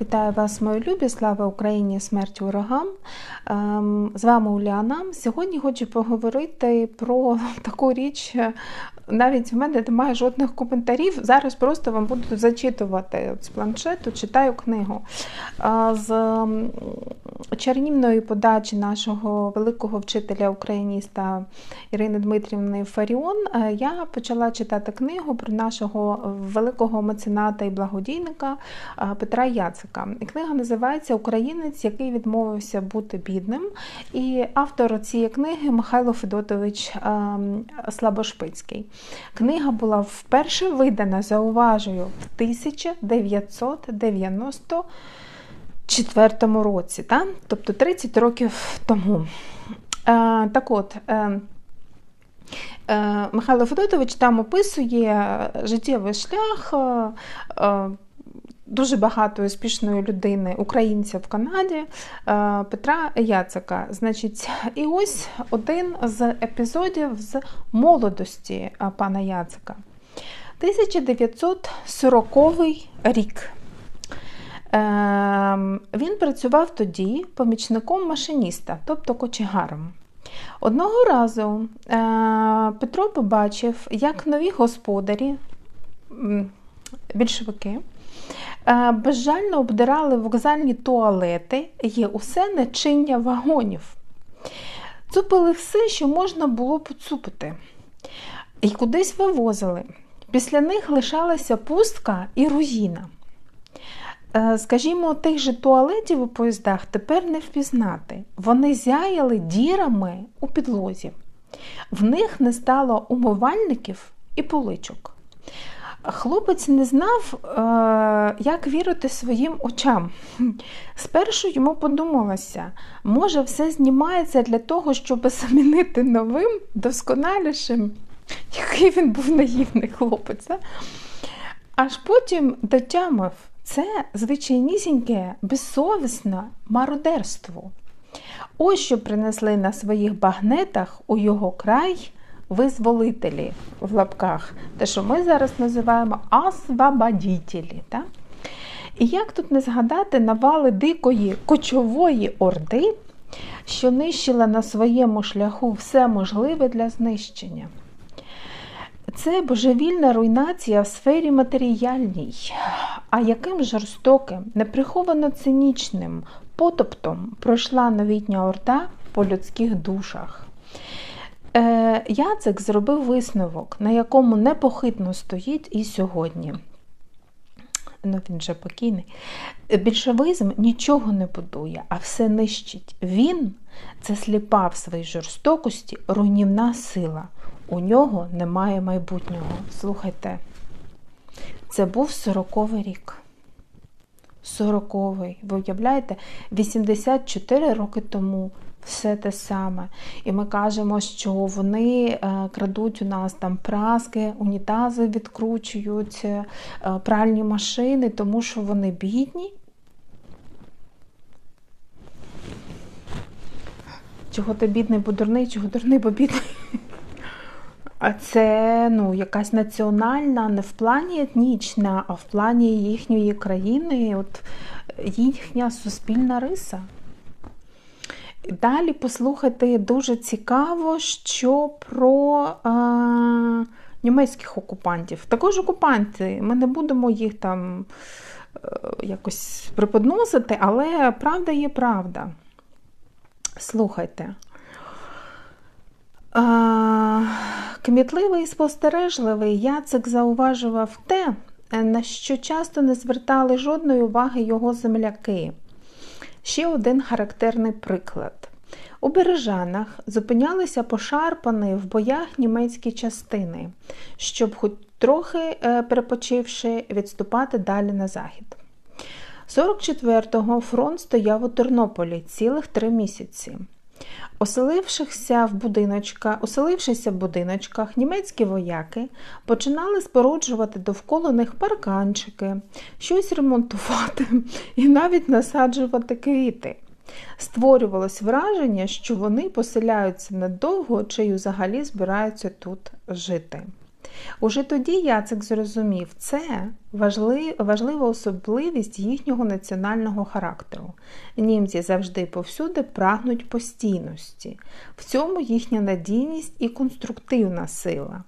Вітаю вас, мої любі! Слава Україні! Смерть ворогам! Ем, з вами Уляна. Сьогодні хочу поговорити про таку річ. Навіть в мене немає жодних коментарів. Зараз просто вам буду зачитувати з планшету, читаю книгу. З чарівної подачі нашого великого вчителя україніста Ірини Дмитрівни Фаріон е, я почала читати книгу про нашого великого мецената і благодійника е, Петра Яцика. І книга називається Українець, який відмовився бути бідним. І автор цієї книги Михайло Федотович е, Слабошпицький. Книга була вперше видана, зауважую, в 1990 четвертому році, та? тобто 30 років тому. Е, Так от, е, е, Михайло Федотович там описує життєвий шлях. Дуже багато успішної людини, українця в Канаді е, Петра Яцика. Значить, і ось один з епізодів з молодості е, пана Яцика. 1940 рік. Ем, він працював тоді помічником машиніста, тобто кочегаром. Одного разу е, Петро побачив, як нові господарі, більшовики, е, безжально обдирали вокзальні туалети і усе начиння вагонів. Цупили все, що можна було поцупити, і кудись вивозили. Після них лишалася пустка і руїна. Е, скажімо, тих же туалетів у поїздах тепер не впізнати. Вони зяяли дірами у підлозі. В них не стало умивальників і поличок. Хлопець не знав, е, як вірити своїм очам. Спершу йому подумалося, може, все знімається для того, щоб замінити новим, досконалішим, який він був наївний хлопець. Аж потім дотямив, це звичайнісіньке, безсовісне мародерство. Ось що принесли на своїх багнетах у його край визволителі в лапках, те, що ми зараз називаємо освободітелі. Так? І як тут не згадати навали дикої кочової орди, що нищила на своєму шляху все можливе для знищення? Це божевільна руйнація в сфері матеріальній, а яким жорстоким, неприховано цинічним потоптом пройшла новітня орда по людських душах. Е, Яцик зробив висновок, на якому непохитно стоїть і сьогодні. Ну, Він же покійний. Більшовизм нічого не будує, а все нищить. Він це сліпа в своїй жорстокості, руйнівна сила. У нього немає майбутнього. Слухайте, це був 40-й рік. 40-й. Ви уявляєте, 84 роки тому все те саме. І ми кажемо, що вони е, крадуть у нас там праски, унітази відкручують, е, пральні машини, тому що вони бідні. Чого ти бідний, бо дурний, чого дурний, бо бідний. А це ну, якась національна, не в плані етнічна, а в плані їхньої країни, от їхня суспільна риса. Далі послухати дуже цікаво, що про а, німецьких окупантів. Також окупанти, ми не будемо їх там е, якось приподносити, але правда є правда. Слухайте. А, Кмітливий і спостережливий Яцик зауважував те, на що часто не звертали жодної уваги його земляки. Ще один характерний приклад. У Бережанах зупинялися пошарпані в боях німецькі частини, щоб, хоч трохи е, перепочивши, відступати далі на захід. 44-го фронт стояв у Тернополі цілих три місяці. Оселившися в будиночка, оселившися в будиночках, німецькі вояки починали споруджувати довкола них парканчики, щось ремонтувати і навіть насаджувати квіти. Створювалось враження, що вони поселяються надовго чи й взагалі збираються тут жити. Уже тоді Яцик зрозумів, це важлива особливість їхнього національного характеру. Німці завжди повсюди прагнуть постійності, в цьому їхня надійність і конструктивна сила.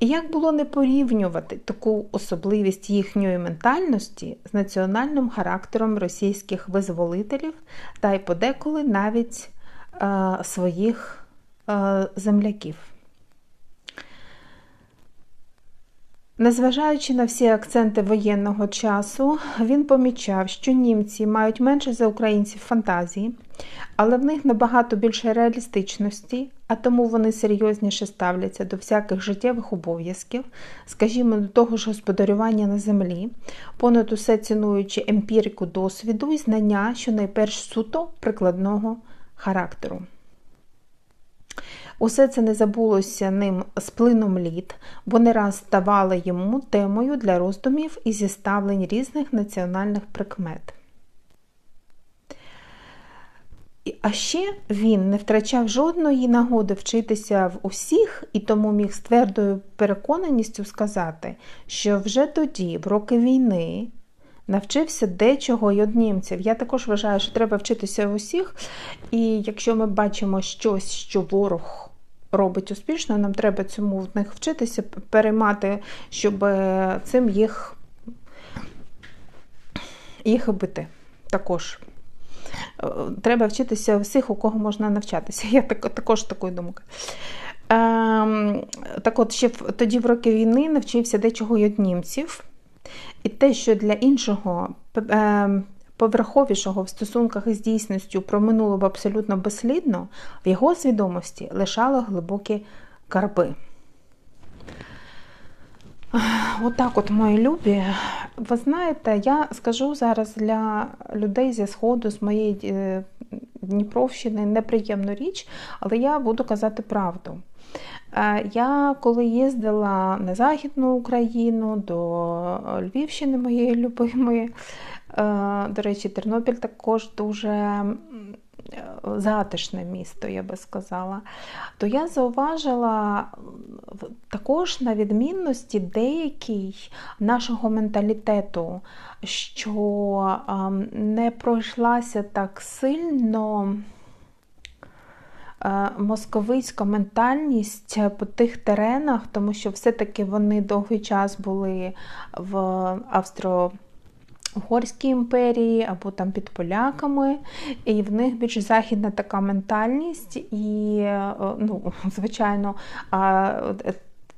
І як було не порівнювати таку особливість їхньої ментальності з національним характером російських визволителів та й подеколи навіть е, своїх е, земляків? Незважаючи на всі акценти воєнного часу, він помічав, що німці мають менше за українців фантазії, але в них набагато більше реалістичності, а тому вони серйозніше ставляться до всяких життєвих обов'язків, скажімо, до того ж господарювання на землі, понад усе цінуючи емпірику досвіду і знання, що найперш суто прикладного характеру. Усе це не забулося ним з плином літ, бо не раз ставало йому темою для роздумів і зіставлень різних національних прикмет. А ще він не втрачав жодної нагоди вчитися в усіх і тому міг з твердою переконаністю сказати, що вже тоді, в роки війни, навчився дечого й од німців. Я також вважаю, що треба вчитися усіх, і якщо ми бачимо щось, що ворог робить успішно, нам треба цьому в них вчитися, переймати, щоб е, цим їх їх бити також. Е, треба вчитися всіх, у кого можна навчатися. Я так, також такої думки. Ем, так от, ще тоді в роки війни навчився дечого й від німців. І те, що для іншого ем, поверховішого в стосунках із дійсністю проминуло б абсолютно безслідно, в його свідомості лишало глибокі карби. Отак, от, от, мої любі. Ви знаєте, я скажу зараз для людей зі Сходу, з моєї е, Дніпровщини, неприємну річ, але я буду казати правду. Е, я коли їздила на Західну Україну до Львівщини, моєї любимої, Е, до речі, Тернопіль також дуже затишне місто, я би сказала. То я зауважила також на відмінності деякий нашого менталітету, що не пройшлася так сильно. Е, московицька ментальність по тих теренах, тому що все-таки вони довгий час були в Австро. Угорській імперії або там під поляками, і в них більш західна така ментальність, і, е, ну, звичайно,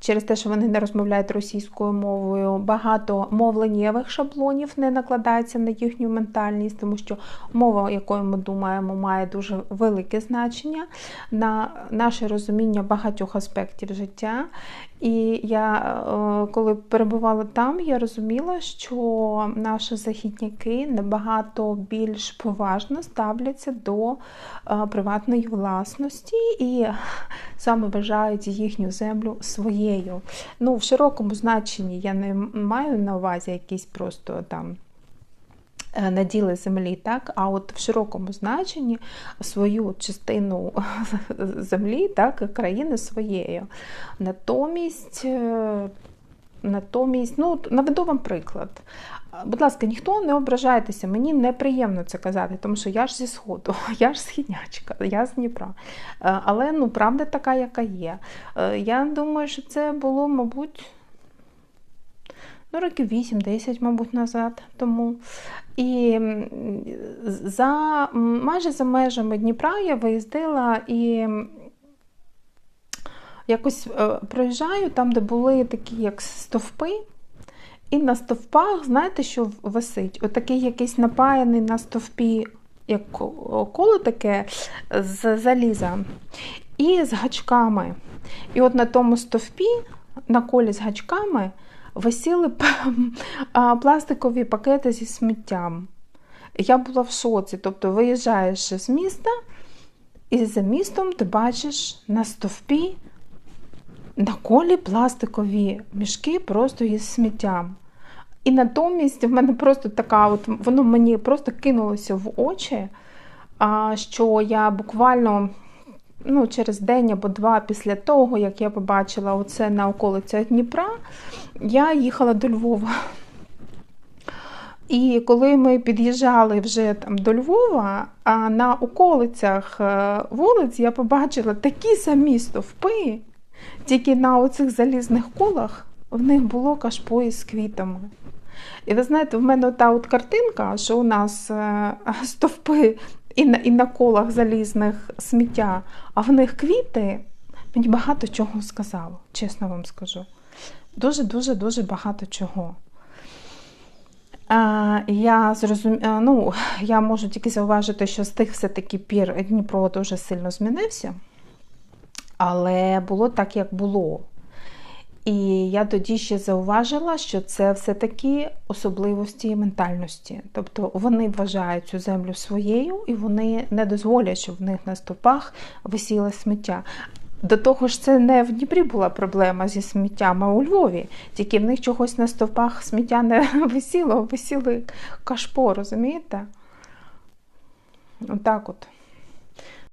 через те, що вони не розмовляють російською мовою, багато мовленнєвих шаблонів не накладається на їхню ментальність, тому що мова, якою ми думаємо, має дуже велике значення на наше розуміння багатьох аспектів життя. І я, е, коли перебувала там, я розуміла, що наші західняки набагато більш поважно ставляться до е, приватної власності і саме вважають їхню землю своєю. Ну, В широкому значенні я не маю на увазі якісь просто там. Е, наділи землі, так, а от в широкому значенні свою частину землі, так, країни своєю. Натомість, е, натомість, ну, наведу вам приклад. Будь ласка, ніхто не ображайтеся, мені неприємно це казати, тому що я ж зі Сходу, я ж східнячка, я з Дніпра. Е, але ну, правда така, яка є. Я думаю, що це було, мабуть, ну, років 8-10, мабуть, назад тому. І за, майже за межами Дніпра я виїздила і якось е, проїжджаю там, де були такі як стовпи. І на стовпах, знаєте, що висить? Отакий якийсь напаяний на стовпі, як коло таке з заліза, і з гачками. І от на тому стовпі, на колі з гачками, висіли пластикові пакети зі сміттям. Я була в шоці. Тобто виїжджаєш з міста, і за містом ти бачиш на стовпі на колі пластикові мішки просто із сміттям. І натомість в мене просто така, от воно мені просто кинулося в очі, що я буквально ну, через день або два після того, як я побачила оце на околицях Дніпра, я їхала до Львова. І коли ми під'їжджали вже там до Львова, а на околицях е, вулиць я побачила такі самі стовпи, тільки на оцих залізних колах в них було кашпо із квітами. І ви знаєте, в мене та от картинка, що у нас е, стовпи і на, і на колах залізних сміття, а в них квіти, мені багато чого сказало, чесно вам скажу. Дуже-дуже дуже багато чого. Я зрозум... ну, я можу тільки зауважити, що з тих все-таки пір Дніпро дуже сильно змінився, але було так, як було. І я тоді ще зауважила, що це все-таки особливості ментальності. Тобто вони вважають цю землю своєю і вони не дозволять, щоб в них на стопах висіло сміття. До того ж, це не в Дніпрі була проблема зі сміттям, а у Львові. Тільки в них чогось на стовпах сміття не висіло, висіли кашпо, розумієте? Отак от.